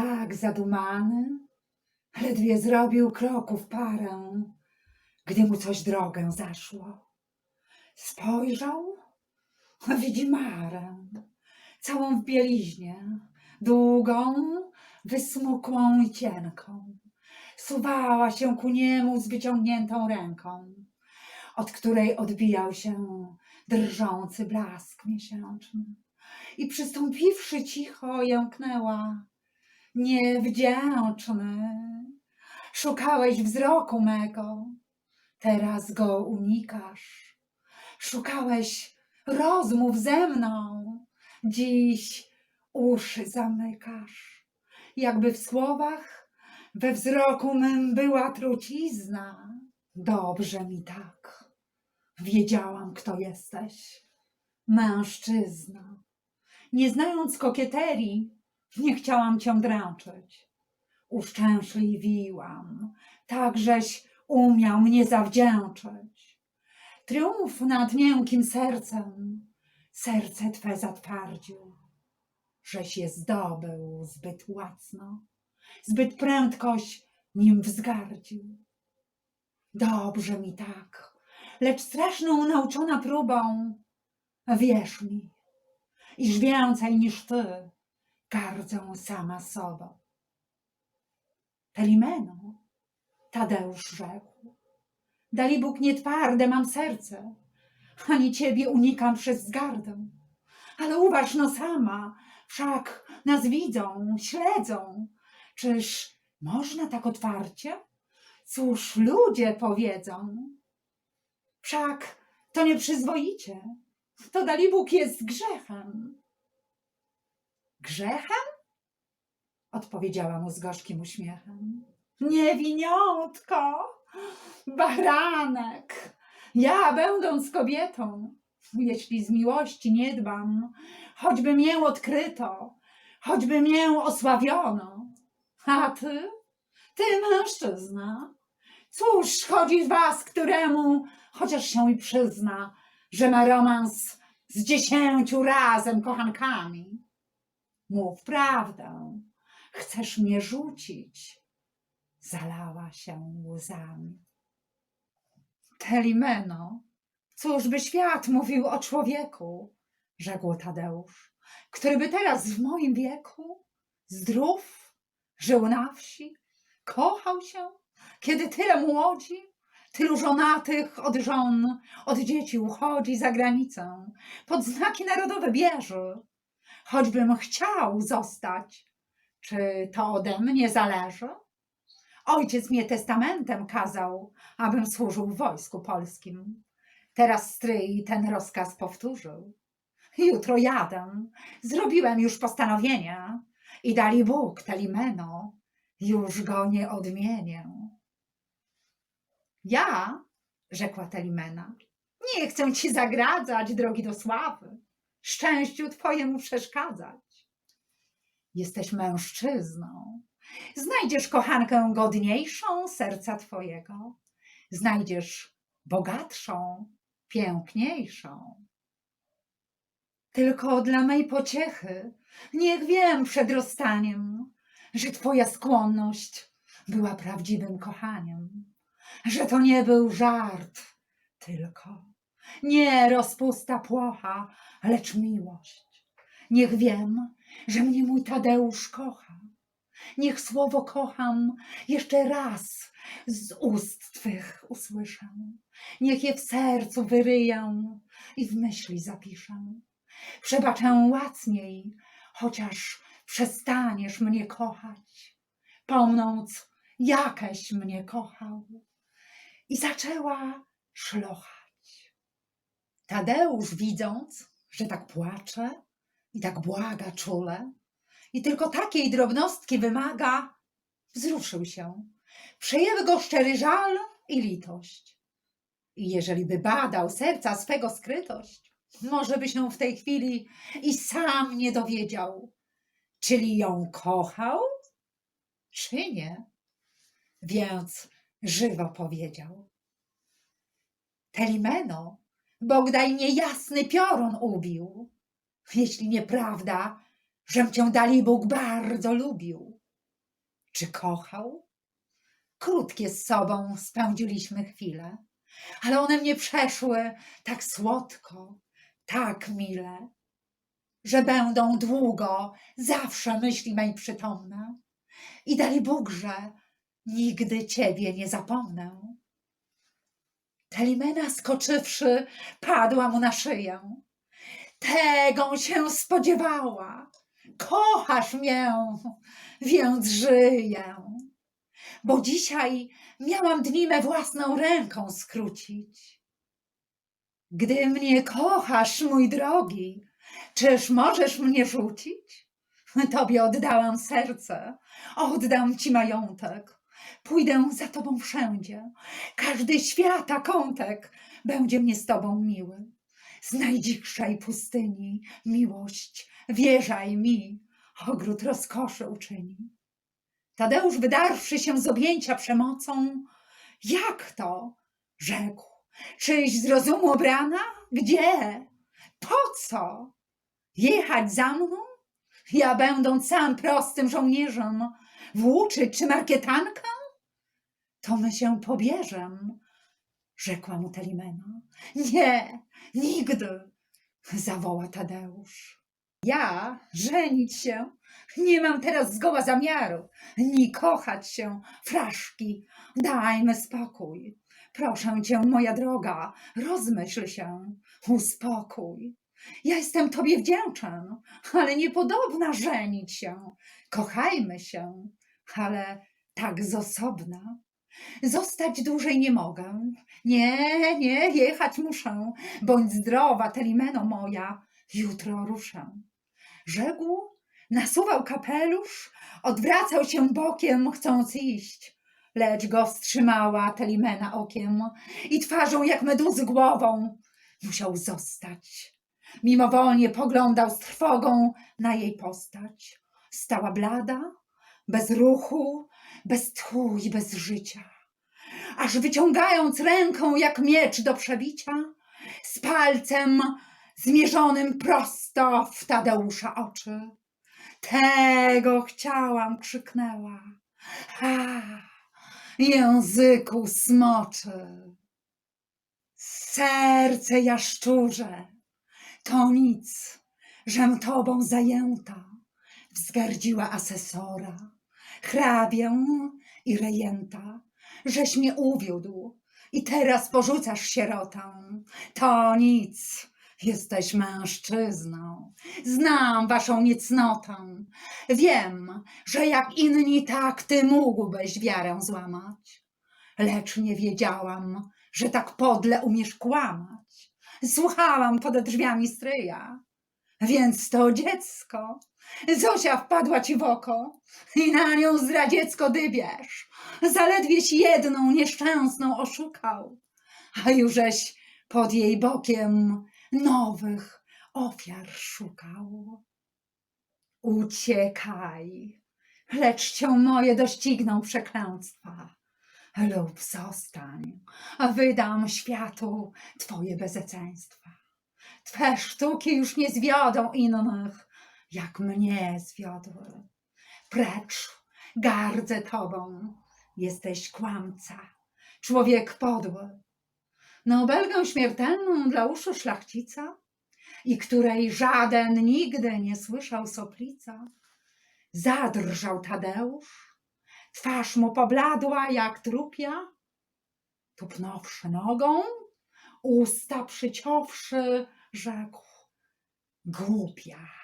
tak zadumany, ledwie zrobił kroków parę, gdy mu coś drogę zaszło. Spojrzał, widzi Marę, całą w bieliźnie, długą, wysmukłą i cienką. Suwała się ku niemu z wyciągniętą ręką, od której odbijał się drżący blask miesięczny. I przystąpiwszy cicho, jęknęła: Niewdzięczny, szukałeś wzroku mego, teraz go unikasz. Szukałeś rozmów ze mną, dziś uszy zamykasz. Jakby w słowach, we wzroku mym była trucizna. Dobrze mi tak. Wiedziałam, kto jesteś. Mężczyzna. Nie znając kokieterii, nie chciałam cię dręczyć. Uszczęśliwiłam, tak żeś umiał mnie zawdzięczyć. Triumf nad miękkim sercem, serce twe zatwardził, żeś je zdobył zbyt łacno, zbyt prędkoś nim wzgardził. Dobrze mi tak, lecz straszną nauczona próbą, wierz mi, iż więcej niż ty gardzę sama sobą. Pelimeno, Tadeusz rzekł, Dalibóg nie twarde mam serce, ani ciebie unikam przez wzgardę. Ale uważ no sama, wszak nas widzą, śledzą. Czyż można tak otwarcie? Cóż ludzie powiedzą? Wszak to nieprzyzwoicie. To Dalibóg jest grzechem. Grzechem? Odpowiedziała mu z gorzkim uśmiechem. Niewiniątko, baranek, ja będąc kobietą, jeśli z miłości nie dbam, choćby mię odkryto, choćby mię osławiono, a ty, ty mężczyzna, cóż chodzi z was, któremu chociaż się i przyzna, że ma romans z dziesięciu razem kochankami. Mów prawdę, chcesz mnie rzucić. Zalała się łzami. Telimeno, cóż by świat mówił o człowieku, rzekł Tadeusz, który by teraz w moim wieku, zdrów, żył na wsi, kochał się, kiedy tyle młodzi, tylu żonatych od żon, od dzieci uchodzi za granicę, pod znaki narodowe bierze. Choćbym chciał zostać, czy to ode mnie zależy? Ojciec mnie testamentem kazał, abym służył w wojsku polskim. Teraz stryj ten rozkaz powtórzył. Jutro jadę. Zrobiłem już postanowienie i dali Bóg Telimeno. Już go nie odmienię. Ja, rzekła Telimena, nie chcę ci zagradzać, drogi do sławy. Szczęściu twojemu przeszkadzać. Jesteś mężczyzną. Znajdziesz kochankę godniejszą serca twojego. Znajdziesz bogatszą, piękniejszą. Tylko dla mej pociechy niech wiem przed rozstaniem, że twoja skłonność była prawdziwym kochaniem, że to nie był żart tylko, nie rozpusta płocha, lecz miłość. Niech wiem, że mnie mój Tadeusz kocha. Niech słowo kocham jeszcze raz z ust Twych usłyszę. Niech je w sercu wyryję i w myśli zapiszę. Przebaczę łacniej, chociaż przestaniesz mnie kochać, pomnąc, jakeś mnie kochał. I zaczęła szlochać. Tadeusz, widząc, że tak płacze i tak błaga czule, i tylko takiej drobnostki wymaga, wzruszył się. Przejęły go szczery żal i litość. I jeżeli by badał serca swego skrytość, może by się w tej chwili i sam nie dowiedział, czyli ją kochał, czy nie. Więc żywo powiedział. Telimeno, Bogdaj mnie jasny piorun ubił. Jeśli nieprawda, żem cię Dalibóg bardzo lubił. czy kochał? Krótkie z sobą spędziliśmy chwile, ale one mnie przeszły tak słodko, tak mile, że będą długo zawsze myśli mej przytomne i dali Bóg, że nigdy Ciebie nie zapomnę. Telimena skoczywszy, padła mu na szyję. Tego się spodziewała. Kochasz mię, więc żyję. Bo dzisiaj miałam dni me własną ręką skrócić. Gdy mnie kochasz, mój drogi, czyż możesz mnie rzucić? Tobie oddałam serce, oddam ci majątek. Pójdę za tobą wszędzie. Każdy świata kątek będzie mnie z tobą miły. Z najdzikszej pustyni miłość, wierzaj mi, ogród rozkoszy uczyni. Tadeusz, wydarwszy się z objęcia przemocą, jak to? Rzekł. Czyś z rozumu obrana? Gdzie? Po co? Jechać za mną? Ja będąc sam prostym żołnierzem, włóczyć czy markietankę? To my się pobierzem, rzekła mu Telimena. Nie, nigdy, zawoła Tadeusz. Ja żenić się nie mam teraz zgoła zamiaru, ni kochać się, fraszki, dajmy spokój. Proszę cię, moja droga, rozmyśl się, uspokój. Ja jestem tobie wdzięczен, ale niepodobna żenić się. Kochajmy się, ale tak z osobna. Zostać dłużej nie mogę. Nie, nie, jechać muszę. Bądź zdrowa, Telimeno moja, jutro ruszę. Rzekł, nasuwał kapelusz, odwracał się bokiem, chcąc iść. Lecz go wstrzymała Telimena okiem i twarzą jak meduzy głową musiał zostać. Mimowolnie poglądał z trwogą na jej postać. Stała blada, bez ruchu, bez tchu i bez życia. Aż wyciągając ręką jak miecz do przebicia, z palcem zmierzonym prosto w Tadeusza oczy. Tego chciałam, krzyknęła. A, języku smoczy. Serce jaszczurze, to nic, żem tobą zajęta, wzgardziła asesora, hrabię i rejenta, żeś mnie uwiódł i teraz porzucasz sierotę. To nic, jesteś mężczyzną, znam waszą niecnotę, wiem, że jak inni tak ty mógłbyś wiarę złamać, lecz nie wiedziałam, że tak podle umiesz kłamać. Słuchałam pod drzwiami stryja, więc to dziecko. Zosia wpadła ci w oko i na nią zdradziecko dybiesz. Zaledwieś jedną nieszczęsną oszukał, a jużeś pod jej bokiem nowych ofiar szukał. Uciekaj, lecz cię moje dościgną przeklęstwa. Lub zostań, a wydam światu twoje bezeceństwa. Twe sztuki już nie zwiodą innych, jak mnie zwiodły. Precz, gardzę tobą, jesteś kłamca, człowiek podły. No obelgę śmiertelną dla uszu szlachcica i której żaden nigdy nie słyszał soplica. Zadrżał Tadeusz, twarz mu pobladła jak trupia, tupnąwszy nogą, usta przyciąwszy, rzekł, głupia.